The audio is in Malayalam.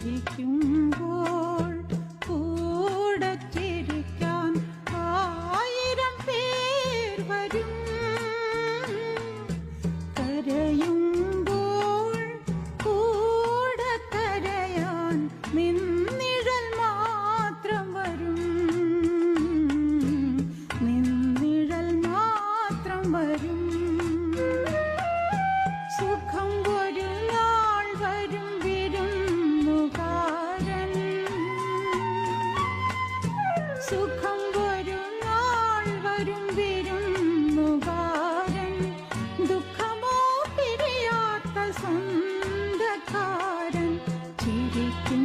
ചിരിക്കുമ്പോൾ കൂടെ ചിരിക്കാൻ ആയിരം പേർ വരും. കരയുമ്പോൾ കൂടെ കരയാൻ നിൻ സുഖം വരും നാൾ വരും വരും മുബാരൻ ദുഃഖമോ പിരിയാത്ത സ്വന്തക്കാരൻ. ചിരിക്കും